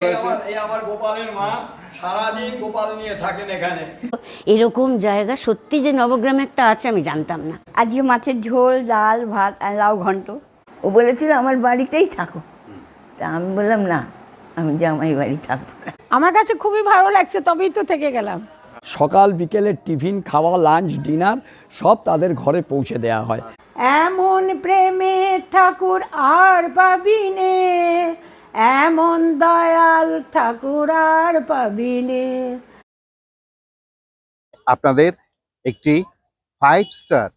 এই আমার- গোপালের মা সারাদিন গোপাল নিয়ে থাকেন এখানে। এরকম জায়গা সত্যি যে নবগ্রামে একটা আছে আমি জানতাম না। আজকে মাছের ঝোল ডাল ভাত আর লাউ ঘন্ট। ও বলেছিল আমার বাড়িতেই থাকো। তা আমি বললাম না আমি জামাই বাড়ি থাকব আমার কাছে খুবই ভালো লাগছে তবেই তো থেকে গেলাম। সকাল বিকেলের টিফিন খাওয়া লাঞ্চ ডিনার সব তাদের ঘরে পৌঁছে দেওয়া হয়। এমন প্রেমে ঠাকুর আর পাবিনে এমন দয়াল ঠাকুর আর পাবিনে। আপনাদের একটি ফাইভ স্টার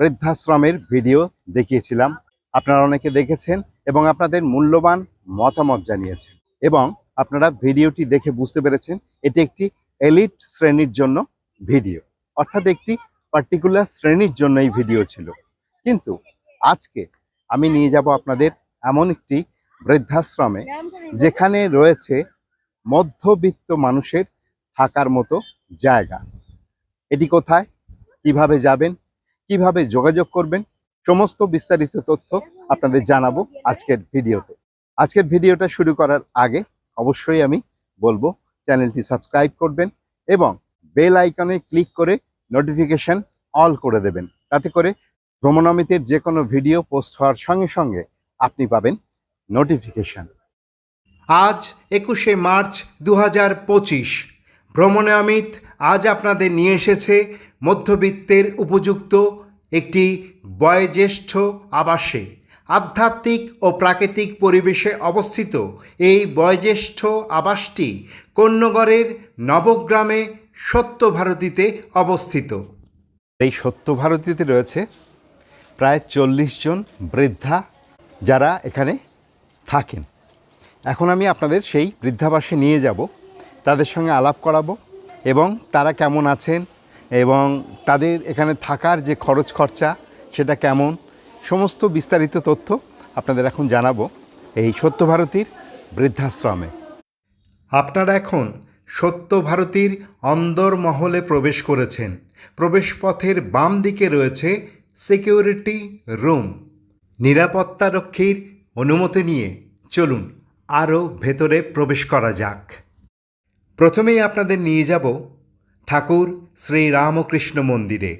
বৃদ্ধাশ্রমের ভিডিও দেখিয়েছিলাম। আপনারা অনেকে দেখেছেন এবং আপনাদের মূল্যবান মতামত জানিয়েছেন এবং আপনারা ভিডিওটি দেখে বুঝতে পেরেছেন এটি একটি এলিট শ্রেণির জন্য ভিডিও অর্থাৎ একটি পার্টিকুলার শ্রেণির জন্য এই ভিডিও ছিল। কিন্তু আজকে আমি নিয়ে যাব আপনাদের এমন একটি বৃদ্ধাশ্রমে, যেখানে রয়েছে মধ্যবিত্ত মানুষের থাকার মতো জায়গা। এটি কোথায়? কীভাবে যাবেন? কীভাবে যোগাযোগ করবেন? সমস্ত বিস্তারিত তথ্য আপনাদের জানাব আজকের ভিডিওতে। আজকের ভিডিওটা শুরু করার আগে অবশ্যই আমি বলব, চ্যানেলটি সাবস্ক্রাইব করবেন এবং বেল আইকনে ক্লিক করে নোটিফিকেশন অল করে দেবেন। তাতে করে ভ্রমণমিতের যে কোনো ভিডিও পোস্ট হওয়ার সঙ্গে সঙ্গে আপনি পাবেন নোটিফিকেশন আজ একুশে মার্চ দু হাজার পঁচিশ। ভ্রমণে অমিত আজ আপনাদের নিয়ে এসেছে মধ্যবিত্তের উপযুক্ত একটি বয়োজ্যেষ্ঠ আবাসে। আধ্যাত্মিক ও প্রাকৃতিক পরিবেশে অবস্থিত এই বয়োজ্যেষ্ঠ আবাসটি কন্যগড়ের নবগ্রামে সত্যভারতীতে অবস্থিত। এই সত্য ভারতীতে রয়েছে প্রায় চল্লিশ জন বৃদ্ধা যারা এখানে থাকেন। এখন আমি আপনাদের সেই বৃদ্ধাবাসে নিয়ে যাব, তাদের সঙ্গে আলাপ করাবো এবং তারা কেমন আছেন এবং তাদের এখানে থাকার যে খরচ খরচা সেটা কেমন, সমস্ত বিস্তারিত তথ্য আপনাদের এখন জানাব এই সত্যভারতীর বৃদ্ধাশ্রমে। আপনারা এখন সত্যভারতীর অন্দরমহলে প্রবেশ করেছেন। প্রবেশপথের বাম দিকে রয়েছে সিকিউরিটি রুম নিরাপত্তারক্ষীর অনুমতি নিয়ে। চলুন আরও ভেতরে প্রবেশ করা যাক। প্রথমেই আপনাদের নিয়ে যাব ঠাকুর শ্রী রামকৃষ্ণ মন্দিরে।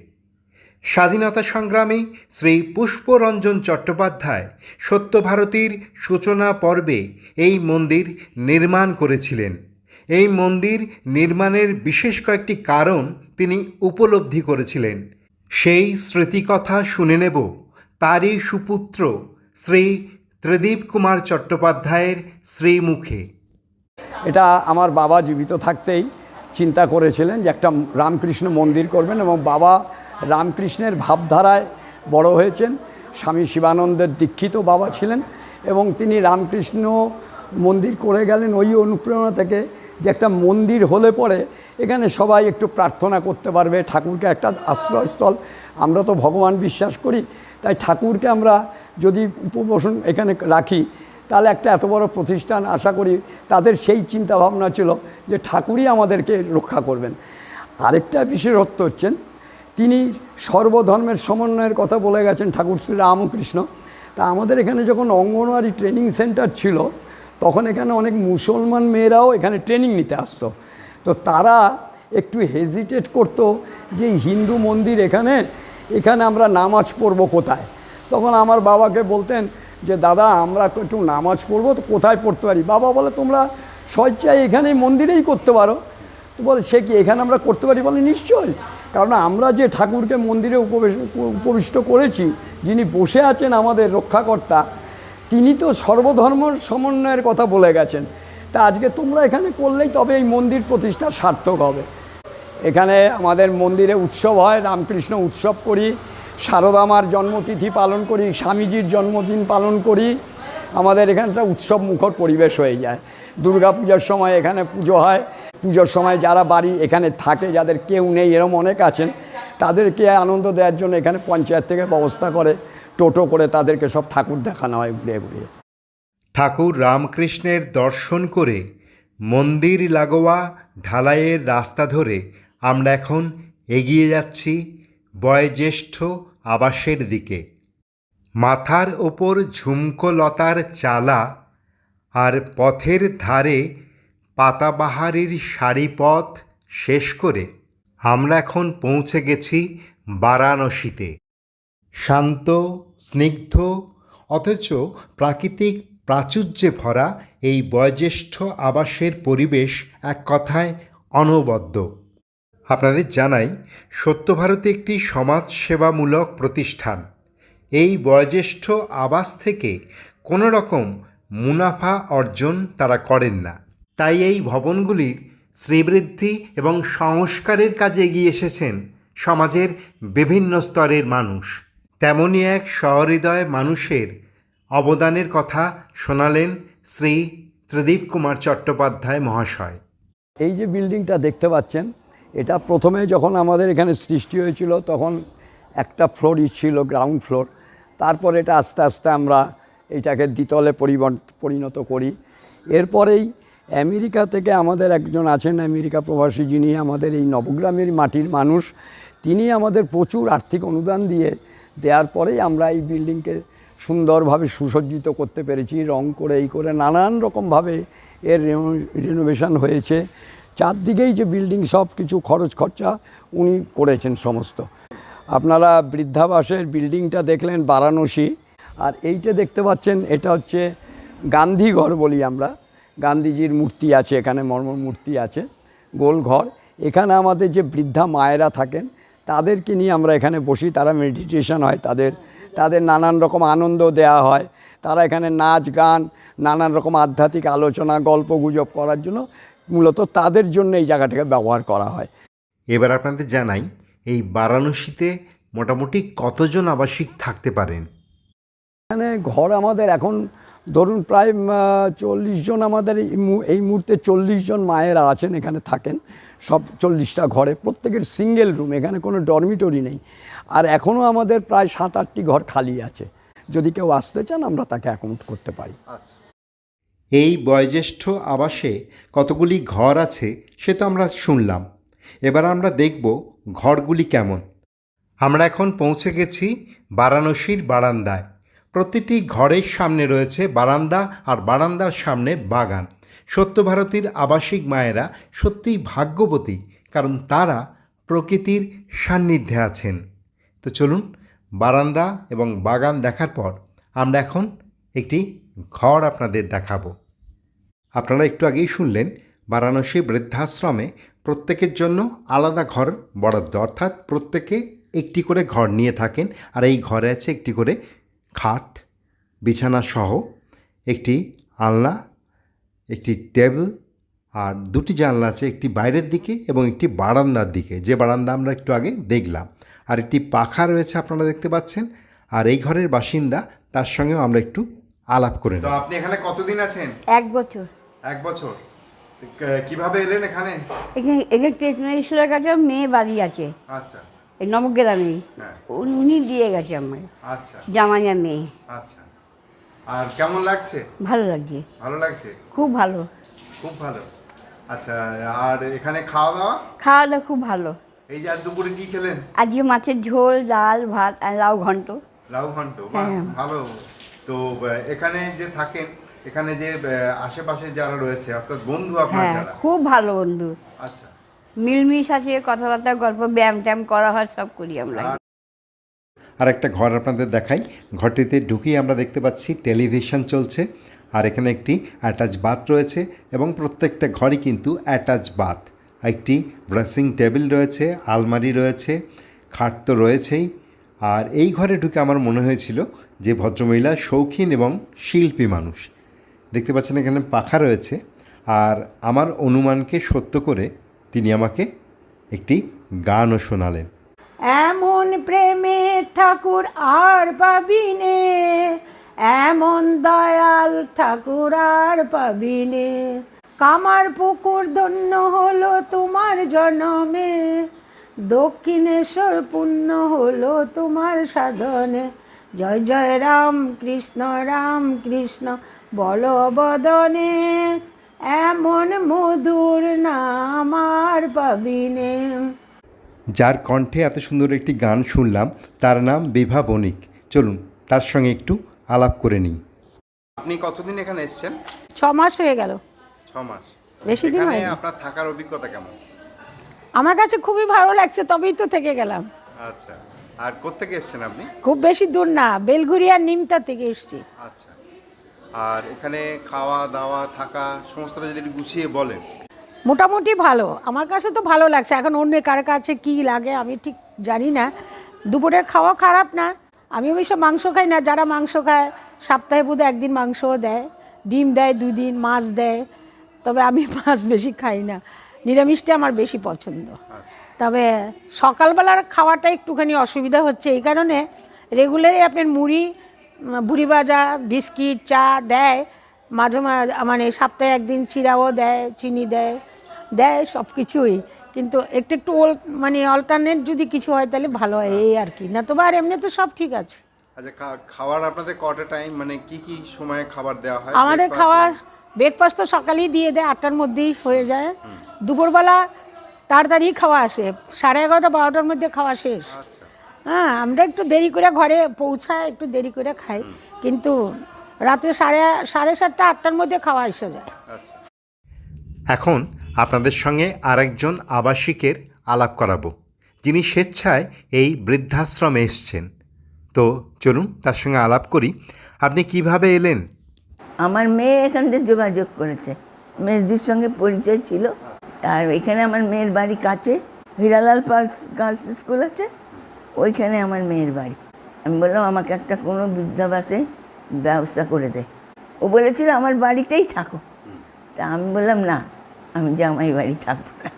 স্বাধীনতা সংগ্রামী শ্রী পুষ্পরঞ্জন চট্টোপাধ্যায় সত্যভারতীর সূচনা পর্বে এই মন্দির নির্মাণ করেছিলেন। এই মন্দির নির্মাণের বিশেষ কয়েকটি কারণ তিনি উপলব্ধি করেছিলেন। সেই স্মৃতিকথা শুনে নেব। তারই সুপুত্র শ্রী ত্রিদীপ কুমার চট্টোপাধ্যায়ের শ্রীমুখে। এটা আমার বাবা জীবিত থাকতেই চিন্তা করেছিলেন যে একটা রামকৃষ্ণ মন্দির করবেন এবং বাবা রামকৃষ্ণের ভাবধারায় বড় হয়েছেন। স্বামী শিবানন্দের দীক্ষিত বাবা ছিলেন এবং তিনি রামকৃষ্ণ মন্দির করে গেলেন ওই অনুপ্রেরণা থেকে যে একটা মন্দির হলে পরে এখানে সবাই একটু প্রার্থনা করতে পারবে, ঠাকুরকে একটা আশ্রয়স্থল। আমরা তো ভগবান বিশ্বাস করি, তাই ঠাকুরকে আমরা যদি উপবসন এখানে রাখি, তাহলে একটা এত বড় প্রতিষ্ঠান আশা করি তাদের সেই চিন্তা ভাবনা ছিল যে ঠাকুরই আমাদেরকে রক্ষা করবেন। আরেকটা বিশেষত্ব হচ্ছেন, তিনি সর্বধর্মের সমন্বয়ের কথা বলে গেছেন ঠাকুর শ্রী রামকৃষ্ণ। তা আমাদের এখানে যখন অঙ্গনওয়াড়ি ট্রেনিং সেন্টার ছিল, তখন এখানে অনেক মুসলমান মেয়েরাও এখানে ট্রেনিং নিতে আসতো। তো তারা একটু হেজিটেট করতো যে হিন্দু মন্দির এখানে এখানে আমরা নামাজ পড়ব কোথায়? তখন আমার বাবাকে বলতেন যে, দাদা, আমরা একটু নামাজ পড়ব, তো কোথায় পড়তে পারি? বাবা বলে, তোমরা স্বেচ্ছায় এখানে মন্দিরেই করতে পারো। তো বলে, সে কি এখানে আমরা করতে পারি? বলে, নিশ্চয়ই। কারণ আমরা যে ঠাকুরকে মন্দিরে উপবেশ, উপবিষ্ট করেছি, যিনি বসে আছেন আমাদের রক্ষাকর্তা, তিনি তো সর্বধর্ম সমন্বয়ের কথা বলে গেছেন। তা আজকে তোমরা এখানে করলেই তবে এই মন্দির প্রতিষ্ঠা সার্থক হবে। এখানে আমাদের মন্দিরে উৎসব হয়, রামকৃষ্ণ উৎসব করি। শারদামার জন্মতিথি পালন করি, স্বামীজির জন্মদিন পালন করি, আমাদের এখানটা উৎসব মুখর পরিবেশ হয়ে যায়। দুর্গা পূজার সময় এখানে পুজো হয়। পুজোর সময় যারা বাড়ি এখানে থাকে, যাদের কেউ নেই, এরম অনেক আছেন, তাদেরকে আনন্দ দেওয়ার জন্য এখানে পঞ্চায়েত থেকে ব্যবস্থা করে, টোটো করে তাদেরকে সব ঠাকুর দেখানো হয় ঘুরিয়ে ঘুরিয়ে। ঠাকুর রামকৃষ্ণের দর্শন করে মন্দির লাগোয়া ঢালাইয়ের রাস্তা ধরে আমরা এখন এগিয়ে যাচ্ছি। বয়োজ্যেষ্ঠ আবাসের দিকে। মাথার ওপর ঝুমকো লতার চালা আর পথের ধারে পাতাবাহারের সারিপথ শেষ করে আমরা এখন পৌঁছে গেছি বারাণসীতে। শান্ত, স্নিগ্ধ, অথচ প্রাকৃতিক প্রাচুর্যে ভরা এই বয়োজ্যেষ্ঠ আবাসের পরিবেশ এক কথায় অনবদ্য। আপনাদের জানাই, সত্যভারতী একটি সমাজসেবামূলক প্রতিষ্ঠান। এই বয়োজ্যেষ্ঠ আবাস থেকে কোনো রকম মুনাফা অর্জন তারা করেন না। তাই এই ভবনগুলির শ্রীবৃদ্ধি এবং সংস্কারের কাজে এগিয়ে এসেছেন সমাজের বিভিন্ন স্তরের মানুষ। তেমনই এক সহৃদয় মানুষের অবদানের কথা শোনালেন শ্রী ত্রিদীপ কুমার চট্টোপাধ্যায় মহাশয়। এই যে বিল্ডিংটা দেখতে পাচ্ছেন এটা প্রথমে যখন আমাদের এখানে সৃষ্টি হয়েছিল, তখন একটা ফ্লোরই ছিল গ্রাউন্ড ফ্লোর তারপর এটা আস্তে আস্তে আমরা এটাকে দ্বিতলে পরিণত করি। এরপরেই আমেরিকা থেকে আমাদের একজন আছেন, আমেরিকা প্রবাসী যিনি আমাদের এই নবগ্রামের মাটির মানুষ, তিনি আমাদের প্রচুর আর্থিক অনুদান দিয়ে দেওয়ার পরেই আমরা এই বিল্ডিংকে সুন্দরভাবে সুসজ্জিত করতে পেরেছি। রং করে, এই করে নানান রকমভাবে এর রেনোভেশন হয়েছে। চারদিকেই যে বিল্ডিং সব কিছু খরচ, খরচা উনি করেছেন সমস্ত। আপনারা বৃদ্ধাবাসের বিল্ডিংটা দেখলেন বারাণসী, আর এইটা দেখতে পাচ্ছেন, এটা হচ্ছে গান্ধীঘর বলি আমরা। গান্ধীজির মূর্তি আছে, এখানে মর্মর মূর্তি আছে, গোল ঘর। এখানে আমাদের যে বৃদ্ধা মায়েরা থাকেন, তাদেরকে নিয়ে আমরা এখানে বসি, তারা মেডিটেশন হয় তাদের। তাদের নানান রকম আনন্দ দেওয়া হয়। তারা এখানে নাচ, গান, নানান রকম আধ্যাত্মিক আলোচনা, গল্প গুজব করার জন্য মূলত তাদের জন্য এই জায়গাটাকে ব্যবহার করা হয়। এবার আপনাদের জানাই এই বারাণসীতে মোটামুটি কতজন আবাসিক থাকতে পারেন? এখানে ঘর আমাদের এখন ধরুন প্রায় চল্লিশ জন আমাদের এই মু- এই মুহূর্তে চল্লিশ জন মায়েরা আছেন এখানে থাকেন। সব চল্লিশটা ঘরে প্রত্যেকের সিঙ্গেল রুম এখানে কোনো ডরমিটরি নেই। আর এখনও আমাদের প্রায় সাত আটটি ঘর খালি আছে। যদি কেউ আসতে চান আমরা তাকে অ্যাকাউন্ট করতে পারি। এই বয়োজ্যেষ্ঠ আবাসে কতগুলি ঘর আছে সে তো আমরা শুনলাম। এবার আমরা দেখব ঘরগুলি কেমন। আমরা এখন পৌঁছে গেছি বারাণসীর বারান্দায়। প্রতিটি ঘরের সামনে রয়েছে বারান্দা আর বারান্দার সামনে বাগান। সত্যভারতীর আবাসিক মায়েরা সত্যিই ভাগ্যবতী, কারণ তারা প্রকৃতির সান্নিধ্যে আছেন। তো চলুন, বারান্দা এবং বাগান দেখার পর আমরা এখন একটি ঘর আপনাদের দেখাবো। আপনারা একটু আগেই শুনলেন, বারাণসী বৃদ্ধাশ্রমে প্রত্যেকের জন্য আলাদা ঘর বরাদ্দ। অর্থাৎ প্রত্যেকে একটি করে ঘর নিয়ে থাকেন, আর এই ঘরে আছে একটি করে খাট, বিছানা সহ একটি আলনা, একটি টেবিল, আর দুটি জানলা আছে, একটি বাইরের দিকে এবং একটি বারান্দার দিকে। যে বারান্দা আমরা একটু আগে দেখলাম, আর একটি পাখা রয়েছে আপনারা দেখতে পাচ্ছেন, আর এই ঘরের বাসিন্দা, তার সঙ্গেও আমরা একটু আলাপ করে তো আপনি এখানে কতদিন আছেন? এক বছর। এক বছর। কীভাবে এলেন এখানে? এখানে এখানে টেকনারিশ্বরের কাছে মেয়ে বাড়ি আছে। আচ্ছা। এই নবগ্রামেই হ্যাঁ। উনি উনি দিয়ে গেছে আমার। আচ্ছা। জামাইয়া মেয়ে। আচ্ছা। আর কেমন লাগছে? ভালো লাগছে। ভালো লাগছে? খুব ভালো। খুব ভালো। আচ্ছা আর এখানে খাওয়া দাওয়া খাওয়া দাওয়া খুব ভালো। এই যে আজ দুপুরে কি খেলেন? আজকে মাছের ঝোল ডাল ভাত আর লাউ ঘন্ট। লাউ ঘন্ট। হ্যাঁ। ভালো। তো এখানে যে থাকেন এখানে যে আশেপাশে যারা রয়েছে অর্থাৎ বন্ধু আপনার হ্যাঁ যারা। খুব ভালো বন্ধু। আচ্ছা। মিলমিশ আছে কথাবার্তা গল্প ব্যায়াম ট্যায়াম করা হয় সব করি আমরা। আর একটা ঘর আপনাদের দেখাই। ঘরটিতে ঢুকিয়ে আমরা দেখতে পাচ্ছি টেলিভিশন চলছে। আর এখানে একটি অ্যাটাচ বাথ রয়েছে এবং প্রত্যেকটা ঘরই কিন্তু অ্যাটাচ বাথ একটি ড্রেসিং টেবিল রয়েছে আলমারি রয়েছে খাট তো রয়েছেই। আর এই ঘরে ঢুকে আমার মনে হয়েছিল যে ভদ্রমহিলা, শৌখিন এবং শিল্পী মানুষ। দেখতে পাচ্ছেন এখানে পাখা রয়েছে আর আমার অনুমানকে সত্য করে তিনি আমাকে একটি গানও শোনালেন। এমন প্রেমে ঠাকুর আর পাবিনে, এমন দয়াল ঠাকুর আর পাবিনে। কামার পুকুর ধন্য হলো তোমার জনমে, দক্ষিণেশ্বর পুণ্য হলো তোমার সাধনে। জয় জয় রাম কৃষ্ণ রাম কৃষ্ণ বলবদনে এমন মধুর নাম আর পাবিনে। যার কণ্ঠে এত সুন্দর একটি গান শুনলাম তার নাম বিভা বণিক। চলুন তার সঙ্গে একটু আলাপ করে নিই। আপনি কতদিন এখানে এসেছেন? ছ মাস হয়ে গেল। ছ মাস। বেশি দিন হয়নি। আপনার থাকার অভিজ্ঞতা কেমন? আমার কাছে খুবই ভালো লাগছে তবেই তো থেকে গেলাম। আচ্ছা। আর কোত্থেকে এসেছেন আপনি? খুব বেশি দূর না বেলঘুরিয়া নিমতা থেকে এসেছি। আচ্ছা। আর এখানে খাওয়া দাওয়া থাকা সমস্তটা যদি গুছিয়ে বলেন। মোটামুটি ভালো। আমার কাছে তো ভালো লাগছে। এখন অন্য কার কাছে কী লাগে আমি ঠিক জানি না। দুপুরের খাওয়া খারাপ না। আমি অবশ্য মাংস খাই না। যারা মাংস খায় সপ্তাহে বোধহয় একদিন মাংসও দেয়। ডিম দেয় দুদিন মাছ দেয়। তবে আমি মাছ বেশি খাই না। নিরামিষটা আমার বেশি পছন্দ। তবে সকালবেলার খাওয়াটা একটুখানি অসুবিধা হচ্ছে। এই কারণে রেগুলারই আপনার মুড়ি বুড়ি ভাজা বিস্কিট চা দেয়। মাঝে মাঝে মানে সপ্তাহে একদিন চিরাও দেয় চিনি দেয় দেয় সব কিছুই কিন্তু একটু একটু ওল- মানে অল্টারনেট যদি কিছু হয় তাহলে ভালো হয় এই আর কি। না তো আর এমনি তো সব ঠিক আছে। আচ্ছা আপনাদের কটা টাইম মানে কি কি সময়ে খাবার দেওয়া হয়? আমাদের খাওয়া ব্রেকফাস্ট তো সকালেই দিয়ে দেয় আটটার মধ্যেই হয়ে যায়। দুপুরবেলা তাড়াতাড়ি খাওয়া আসে। সাড়ে এগারোটা বারোটার মধ্যে খাওয়া শেষ। আচ্ছা হ্যাঁ আমরা একটু দেরি করে ঘরে পৌঁছায় একটু দেরি করে খাই। কিন্তু রাত্রে সাড়ে সাড়ে সাতটা আটটার মধ্যে খাওয়া এসে যায়। আচ্ছা এখন আপনাদের সঙ্গে আরেকজন আবাসিকের আলাপ করাবো। যিনি স্বেচ্ছায় এই বৃদ্ধাশ্রমে এসছেন। তো চলুন তার সঙ্গে আলাপ করি। আপনি কীভাবে এলেন? আমার মেয়ে এখান থেকে যোগাযোগ করেছে। মেয়েদের সঙ্গে পরিচয় ছিল। আর এখানে আমার মেয়ের বাড়ি কাছে হীরালাল পার্কস গার্লস স্কুল আছে ওইখানে আমার মেয়ের বাড়ি। আমি বললাম আমাকে একটা কোনো বৃদ্ধাবাসে ব্যবস্থা করে দে। ও বলেছিল আমার বাড়িতেই থাকো। তা আমি বললাম না আমি জামাই বাড়ি থাকব না।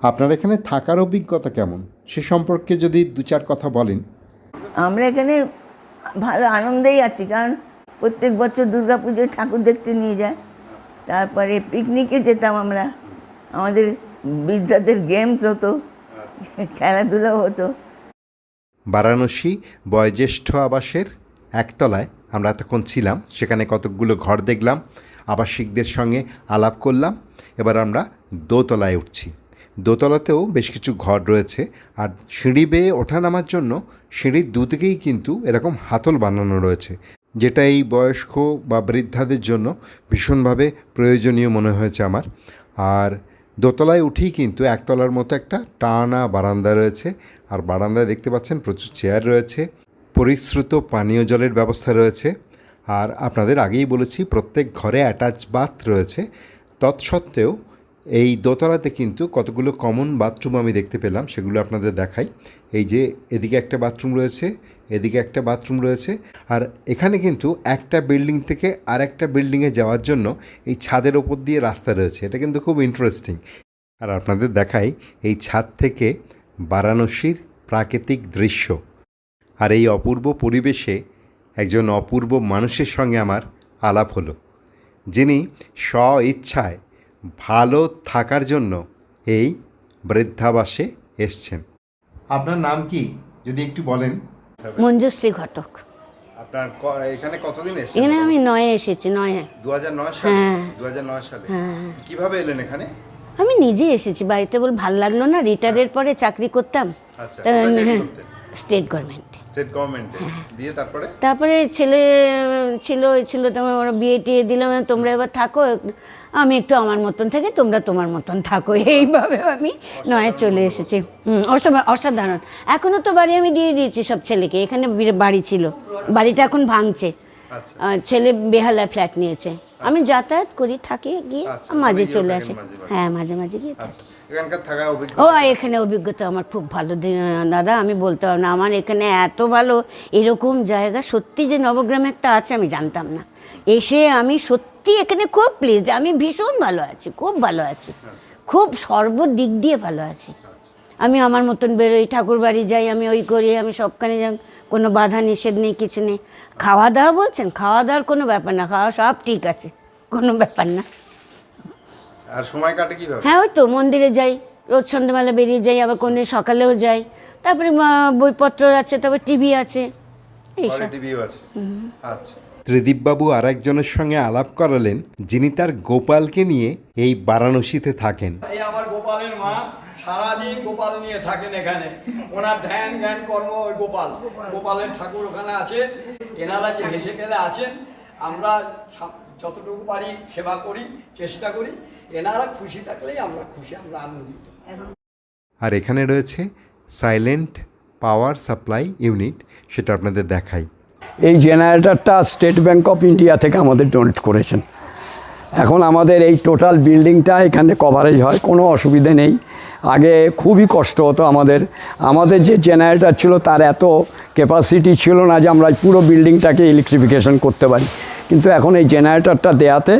আপনার এখানে থাকার অভিজ্ঞতা কেমন? সে সম্পর্কে যদি দু চার কথা বলেন। আমরা এখানে ভালো আনন্দেই আছি কারণ প্রত্যেক বছর দুর্গা পুজোয় ঠাকুর দেখতে নিয়ে যায়। তারপরে পিকনিকে যেতাম আমরা। আমাদের বৃদ্ধাদের গেমস হতো, খেলাধুলো হতো। বারাণসী বয়োজ্যেষ্ঠ আবাসের একতলায় আমরা এতক্ষণ ছিলাম, সেখানে কতকগুলো ঘর দেখলাম, আবাসিকদের সঙ্গে আলাপ করলাম, এবার আমরা দোতলায় উঠছি। দোতলাতেও বেশ কিছু ঘর রয়েছে, আর সিঁড়ি বেয়ে ওঠা নামার জন্য সিঁড়ির দুদিকেই কিন্তু এরকম হাতল বানানো রয়েছে, যেটা এই বয়স্ক বা বৃদ্ধাদের জন্য ভীষণভাবে প্রয়োজনীয় মনে হয়েছে আমার। আর দোতলায় উঠেই কিন্তু একতলার মতো একটা টানা বারান্দা রয়েছে। আর বারান্দায় দেখতে পাচ্ছেন প্রচুর চেয়ার রয়েছে, পরিশ্রুত পানীয় জলের ব্যবস্থা রয়েছে। আর আপনাদের আগেই বলেছি, প্রত্যেক ঘরে অ্যাটাচ বাথ রয়েছে। তৎসত্ত্বেও এই দোতলাতে কিন্তু কতগুলো কমন বাথরুম আমি দেখতে পেলাম, সেগুলো আপনাদের দেখাই। এই যে এদিকে একটা বাথরুম রয়েছে এদিকে একটা বাথরুম রয়েছে। আর এখানে কিন্তু একটা বিল্ডিং থেকে আর একটা বিল্ডিংয়ে যাওয়ার জন্য এই ছাদের ওপর দিয়ে রাস্তা রয়েছে। এটা কিন্তু খুব ইন্টারেস্টিং আর আপনাদের দেখাই এই ছাদ থেকে বারাণসীর প্রাকৃতিক দৃশ্য। আর এই অপূর্ব পরিবেশে একজন অপূর্ব মানুষের সঙ্গে আমার আলাপ হলো। যিনি স্ব ইচ্ছায় ভালো থাকার জন্য এই বৃদ্ধাবাসে এসছেন। আপনার নাম কি? যদি একটু বলেন। মঞ্জুশ্রী ঘটক। আপনার এখানে কতদিন এসেছেন? এখানে আমি নয়ে এসেছি নয়ে। দু হাজার নয় সালে? হ্যাঁ। সালে? কীভাবে এলেন এখানে? আমি নিজে এসেছি বাড়িতে বল ভালো লাগল না। রিটায়ারের পরে চাকরি করতাম। আচ্ছা, হ্যাঁ? স্টেট গভর্নমেন্টে। স্টেট গভর্নমেন্টে দিয়ে তারপরে? তারপরে ছেলে ছিল ছিল তোমার ওরা বিয়ে টিয়ে দিলাম তোমরা এবার থাকো আমি একটু আমার মতন থেকে তোমরা তোমার মতন থাকো। এইভাবে আমি নয় চলে এসেছি। হুম অসা- অসাধারণ। এখনও তো বাড়ি আমি দিয়ে দিয়েছি সব ছেলেকে এখানে বাড়ি ছিল। বাড়িটা এখন ভাঙছে। আচ্ছা। ছেলে বেহালা ফ্ল্যাট নিয়েছে। আমি যাতায়াত করি থাকি গিয়ে আচ্ছা, মাঝে চলে আসে। হ্যাঁ মাঝে মাঝে গিয়ে থাকি। আচ্ছা থাকা ও এখানে অভিজ্ঞতা আমার খুব ভালো। দাদা আমি বলতে পারব না আমার এখানে এত ভালো এরকম জায়গা সত্যি যে নবগ্রামে একটা আছে আমি জানতাম না। এসে আমি সত্যি এখানে খুব প্লিজ আমি ভীষণ ভালো আছি খুব ভালো আছি। খুব সর্বদিক দিয়ে ভালো আছি। আমি আমার মতন বেরোই ঠাকুর বাড়ি যাই আমি ওই করি আমি সবখানে যাই। কোনো বাধা নিষেধ নেই কিছু নেই। খাওয়া দাওয়া বলছেন? খাওয়া দাওয়ার কোনো ব্যাপার না খাওয়া সব ঠিক আছে কোনো ব্যাপার না। আর সময় কাটে কীভাবে? হ্যাঁ ওই তো মন্দিরে যাই রোজ সন্ধ্যেবেলা বেরিয়ে যাই আবার কোনো দিন সকালেও যাই। তারপরে বইপত্র আছে তারপর টিভি আছে ঘরে এইসব টিভিও আছে। আচ্ছা। ত্রিদীপবাবু আর একজনের সঙ্গে আলাপ করালেন যিনি তার গোপালকে নিয়ে এই বারাণসীতে থাকেন। আমার গোপালের মা সারাদিন গোপাল নিয়ে থাকেন এখানে। ওনার ধ্যান জ্ঞান কর্ম ওই গোপাল। গোপালের ঠাকুর ওখানে আছে এনারা যে হেসে গেলে আছেন আমরা যতটুকু পারি সেবা করি চেষ্টা করি। এনারা খুশি থাকলেই আমরা খুশি আমরা আনন্দিত। আর এখানে রয়েছে সাইলেন্ট পাওয়ার সাপ্লাই ইউনিট সেটা আপনাদের দেখাই। এই জেনারেটরটা স্টেট ব্যাংক অফ ইন্ডিয়া থেকে আমাদের ডোনেট করেছেন। এখন আমাদের এই টোটাল বিল্ডিংটা এখানে কভারেজ হয়, কোনো অসুবিধে নেই। আগে খুবই কষ্ট হতো আমাদের। আমাদের যে জেনারেটার ছিল তার এত ক্যাপাসিটি ছিল না যে আমরা পুরো বিল্ডিংটাকে ইলেকট্রিফিকেশন করতে পারি। কিন্তু এখন এই জেনারেটারটা দেয়াতে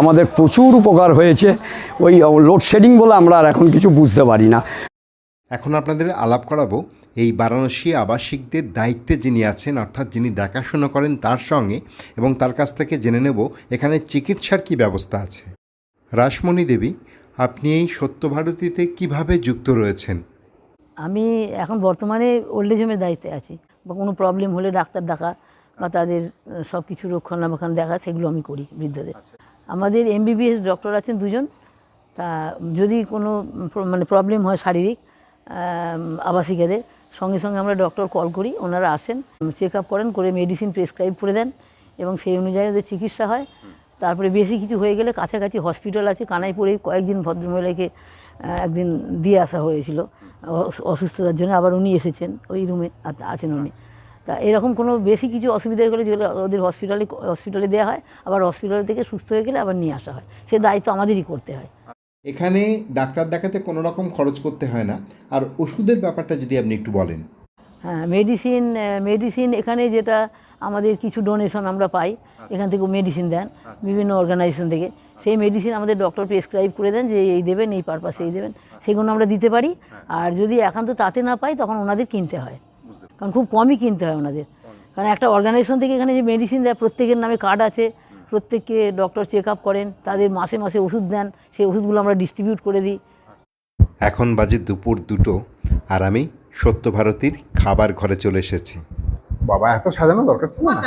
আমাদের প্রচুর উপকার হয়েছে। ওই লোডশেডিং বলে আমরা আর এখন কিছু বুঝতে পারি না। এখন আপনাদের আলাপ করাবো এই বারাণসী আবাসিকদের দায়িত্বে যিনি আছেন অর্থাৎ যিনি দেখাশোনা করেন তার সঙ্গে এবং তার কাছ থেকে জেনে নেব এখানে চিকিৎসার কি ব্যবস্থা আছে। রাসমণি দেবী আপনি এই সত্যভারতীতে কীভাবে যুক্ত রয়েছেন? আমি এখন বর্তমানে ওল্ড এজ হোমের দায়িত্বে আছি। বা কোনো প্রবলেম হলে ডাক্তার ডাকা বা তাদের সব কিছু রক্ষণাবেক্ষণ দেখা সেগুলো আমি করি বৃদ্ধদের। আমাদের এমবিবিএস ডক্টর আছেন দুজন। তা যদি কোনো মানে প্রবলেম হয় শারীরিক আবাসিকাদের। সঙ্গে সঙ্গে আমরা ডক্টর কল করি, ওনারা আসেন চেক আপ করেন, করে মেডিসিন প্রেসক্রাইব করে দেন এবং সেই অনুযায়ী ওদের চিকিৎসা হয়। তারপরে বেশি কিছু হয়ে গেলে কাছাকাছি হসপিটাল আছে কানাইপুরেই কয়েকজন ভদ্রমহিলাকে একদিন দিয়ে আসা হয়েছিল। অস- অসুস্থতার জন্য আবার উনি এসেছেন, ওই রুমে আছেন উনি। তা এরকম কোনো বেশি কিছু অসুবিধা হয়ে গেলে যেগুলো ওদের হসপিটালে হসপিটালে দেওয়া হয়, আবার হসপিটাল থেকে সুস্থ হয়ে গেলে আবার নিয়ে আসা হয়। সে দায়িত্ব আমাদেরই করতে হয়। এখানে ডাক্তার দেখাতে কোনো রকম খরচ করতে হয় না। আর ওষুধের ব্যাপারটা যদি আপনি একটু বলেন। হ্যাঁ মেডিসিন মেডিসিন এখানে যেটা আমাদের কিছু ডোনেশন আমরা পাই এখান থেকে মেডিসিন দেন বিভিন্ন অর্গানাইজেশন থেকে। সেই মেডিসিন আমাদের ডক্টর প্রেসক্রাইব করে দেন যে এই দেবেন এই পারপাসে এই দেবেন সেগুলো আমরা দিতে পারি। আর যদি একান্ত তাতে না পাই তখন ওনাদের কিনতে হয়। কারণ খুব কমই কিনতে হয় ওনাদের। কারণ একটা অর্গানাইজেশন থেকে এখানে যে মেডিসিন দেয় প্রত্যেকের নামে কার্ড আছে প্রত্যেককে ডক্টর চেক আপ করেন তাদের মাসে মাসে ওষুধ দেন সেই ওষুধগুলো আমরা ডিস্ট্রিবিউট করে দিই। এখন বাজে দুপুর দুটো আর আমি সত্যভারতীর খাবার ঘরে চলে এসেছি। বাবা এত সাজানো দরকার ছিল না?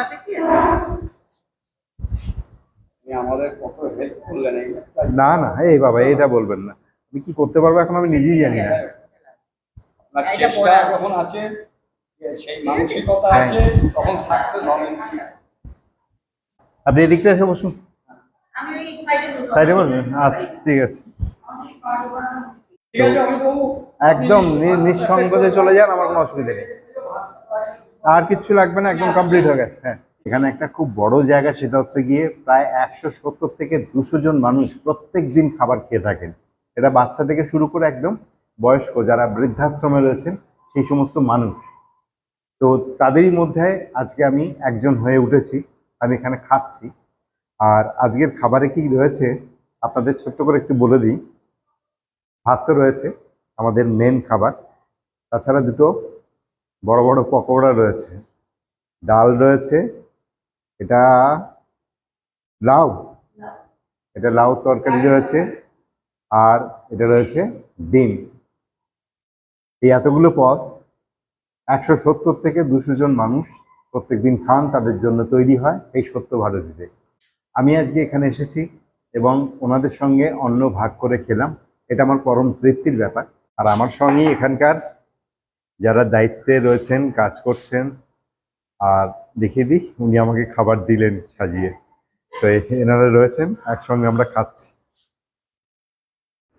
আমাদের কত হেল্প করলেন না না এই বাবা এটা বলবেন না। আমি কি করতে পারব এখন আমি নিজেই জানি না। চেষ্টা যখন আছে সেই মানসিকতা আছে তখন সাকসেস হবেন আপনি এদিকটা এসে বসুন। আচ্ছা ঠিক আছে। একদম নি- নিঃসংকোচে চলে যান, আমার কোনো অসুবিধা নেই। আর কিচ্ছু লাগবে না, একদম কমপ্লিট হয়ে গেছে হ্যাঁ। এখানে একটা খুব বড় জায়গা, সেটা হচ্ছে গিয়ে প্রায় একশো সত্তর থেকে দুশো জন মানুষ প্রত্যেক দিন খাবার খেয়ে থাকেন। এটা বাচ্চা থেকে শুরু করে একদম বয়স্ক, যারা বৃদ্ধাশ্রমে রয়েছেন, সেই সমস্ত মানুষ। তো তাদেরই মধ্যে আজকে আমি একজন হয়ে উঠেছি। আমি এখানে খাচ্ছি। আর আজকের খাবারে কি রয়েছে আপনাদের ছোট্ট করে একটু বলে দিই। ভাত তো রয়েছে, আমাদের মেন খাবার। তাছাড়া দুটো বড় বড় পকোড়া রয়েছে। ডাল রয়েছে, এটা লাউ। এটা লাউ তরকারি রয়েছে, আর এটা রয়েছে ডিম। এই এতগুলো পদ একশো সত্তর থেকে দুশো জন মানুষ প্রত্যেকদিন খান, তাদের জন্য তৈরি হয় এই সত্য ভারতীতে। আমি আজকে এখানে এসেছি এবং ওনাদের সঙ্গে অন্ন ভাগ করে খেলাম। এটা আমার পরম তৃপ্তির ব্যাপার। আর আমার সঙ্গেই এখানকার যারা দায়িত্বে রয়েছেন, কাজ করছেন, আর দেখিয়ে দিই, উনি আমাকে খাবার দিলেন সাজিয়ে। তো এনারা রয়েছেন, একসঙ্গে আমরা খাচ্ছি।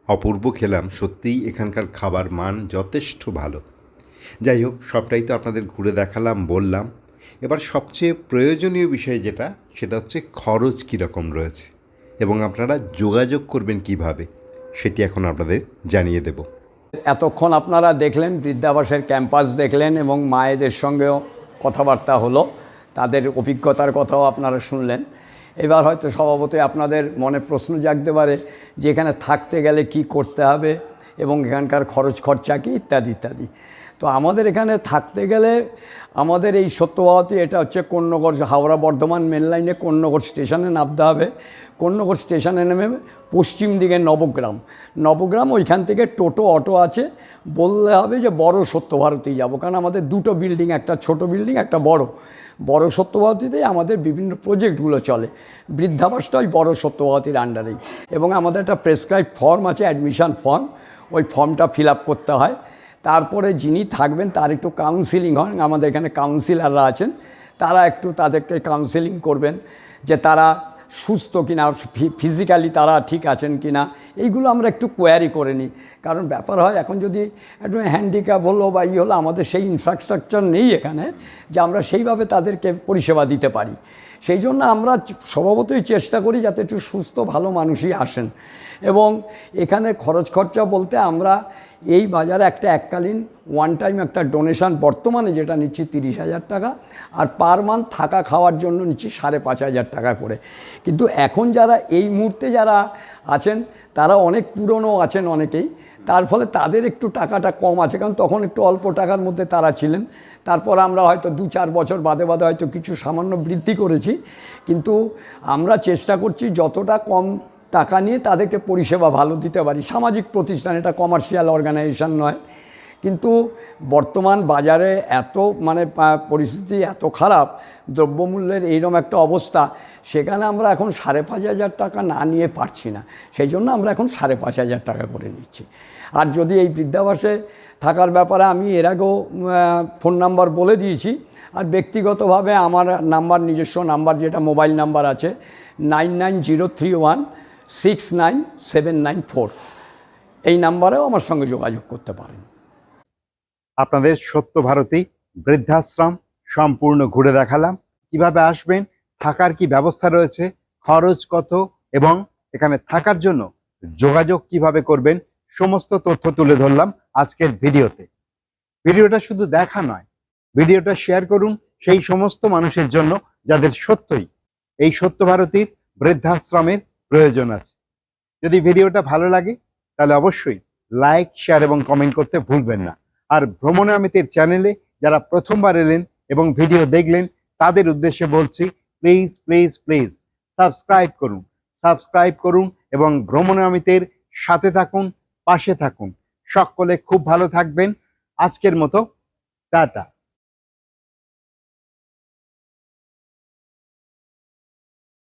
অপূর্ব খেলাম, সত্যিই এখানকার খাবার মান যথেষ্ট ভালো। যাই হোক, সবটাই তো আপনাদের ঘুরে দেখালাম, বললাম। এবার সবচেয়ে প্রয়োজনীয় বিষয় যেটা, সেটা হচ্ছে খরচ কীরকম রয়েছে এবং আপনারা যোগাযোগ করবেন কীভাবে, সেটি এখন আপনাদের জানিয়ে দেব। এতক্ষণ আপনারা দেখলেন, বৃদ্ধাবাসের ক্যাম্পাস দেখলেন এবং মায়েদের সঙ্গেও কথাবার্তা হলো, তাদের অভিজ্ঞতার কথাও আপনারা শুনলেন। এবার হয়তো স্বভাবতই আপনাদের মনে প্রশ্ন জাগতে পারে যে এখানে থাকতে গেলে কি করতে হবে এবং এখানকার খরচ খরচা কি, ইত্যাদি ইত্যাদি। তো আমাদের এখানে থাকতে গেলে আমাদের এই সত্যভাবতী এটা হচ্ছে কন্যগড় হাওড়া বর্ধমান মেন লাইনে কন্যগড় স্টেশনে নামতে হবে। কন্যগড় স্টেশনে নেমে পশ্চিম দিকে নবগ্রাম। নবগ্রাম ওইখান থেকে টোটো, অটো আছে। বললে হবে যে বড় সত্যভারতী যাব। কারণ আমাদের দুটো বিল্ডিং একটা ছোট বিল্ডিং একটা বড়। বড় সত্যভারতীতেই আমাদের বিভিন্ন প্রজেক্টগুলো চলে। বৃদ্ধাবাসটা ওই বড় সত্যভারতীর আন্ডারেই এবং আমাদের একটা প্রেসক্রাইব ফর্ম আছে অ্যাডমিশন ফর্ম ওই ফর্মটা ফিল করতে হয়। তারপরে যিনি থাকবেন, তার একটু কাউন্সিলিং হয় আমাদের এখানে কাউন্সিলাররা আছেন। তারা একটু তাদেরকে কাউন্সিলিং করবেন যে তারা সুস্থ কিনা ফিজিক্যালি তারা ঠিক আছেন কিনা। এইগুলো আমরা একটু কোয়ারি করে নিই। কারণ ব্যাপার হয়, এখন যদি একটু হ্যান্ডিক্যাপ হলো বা ই হলো, আমাদের সেই ইনফ্রাস্ট্রাকচার নেই এখানে যে আমরা সেইভাবে তাদেরকে পরিষেবা দিতে পারি। সেই জন্য আমরা স্বভাবতই চেষ্টা করি যাতে একটু সুস্থ, ভালো মানুষই আসেন। এবং এখানে খরচ খরচা বলতে আমরা এই বাজারে একটা এককালীন ওয়ান টাইম একটা ডোনেশন বর্তমানে যেটা নিচ্ছি তিরিশ হাজার টাকা, আর পার মান্থ থাকা খাওয়ার জন্য নিচ্ছি সাড়ে পাঁচ হাজার টাকা করে। কিন্তু এখন যারা এই মুহূর্তে যারা আছেন, তারা অনেক পুরনো আছেন অনেকেই, তার ফলে তাদের একটু টাকাটা কম আছে, কারণ তখন একটু অল্প টাকার মধ্যে তারা ছিলেন। তারপর আমরা হয়তো দু চার বছর বাদে বাদে হয়তো কিছু সামান্য বৃদ্ধি করেছি, কিন্তু আমরা চেষ্টা করছি যতটা কম টাকা নিয়ে তাদেরকে পরিষেবা ভালো দিতে পারি। সামাজিক প্রতিষ্ঠান, এটা কমার্শিয়াল অর্গানাইজেশন নয়। কিন্তু বর্তমান বাজারে এত মানে পরিস্থিতি এত খারাপ, দ্রব্যমূল্যের এইরকম একটা অবস্থা, সেখানে আমরা এখন সাড়ে পাঁচ হাজার টাকা না নিয়ে পারছি না। সেই জন্য আমরা এখন সাড়ে পাঁচ হাজার টাকা করে নিচ্ছি। আর যদি এই বৃদ্ধাবাসে থাকার ব্যাপারে আমি এর আগেও ফোন নাম্বার বলে দিয়েছি, আর ব্যক্তিগতভাবে আমার নাম্বার, নিজস্ব নাম্বার যেটা মোবাইল নাম্বার আছে, nine nine zero three one six nine seven nine four এই নাম্বারেও আমার সঙ্গে যোগাযোগ করতে পারেন। আপনাদের সত্য ভারতী বৃদ্ধাশ্রম সম্পূর্ণ ঘুরে দেখালাম। কীভাবে আসবেন, থাকার কি ব্যবস্থা রয়েছে, খরচ কত এবং এখানে থাকার জন্য যোগাযোগ কীভাবে করবেন, সমস্ত তথ্য তুলে ধরলাম আজকের ভিডিওতে। ভিডিওটা শুধু দেখা নয়, ভিডিওটা শেয়ার করুন সেই সমস্ত মানুষের জন্য যাদের সত্যই এই সত্য ভারতীর বৃদ্ধাশ্রমের প্রয়োজন আছে। যদি ভিডিওটা ভালো লাগে, তাহলে অবশ্যই লাইক শেয়ার এবং কমেন্ট করতে ভুলবেন না। আর ভ্রমণে আমিতের চ্যানেলে যারা প্রথমবার এলেন এবং ভিডিও দেখলেন, তাদের উদ্দেশ্যে বলছি প্লিজ প্লিজ প্লিজ সাবস্ক্রাইব করুন। সাবস্ক্রাইব করুন এবং ভ্রমণে আমিতের সাথে থাকুন, পাশে থাকুন। সকলে খুব ভালো থাকবেন। আজকের মতো, টাটা।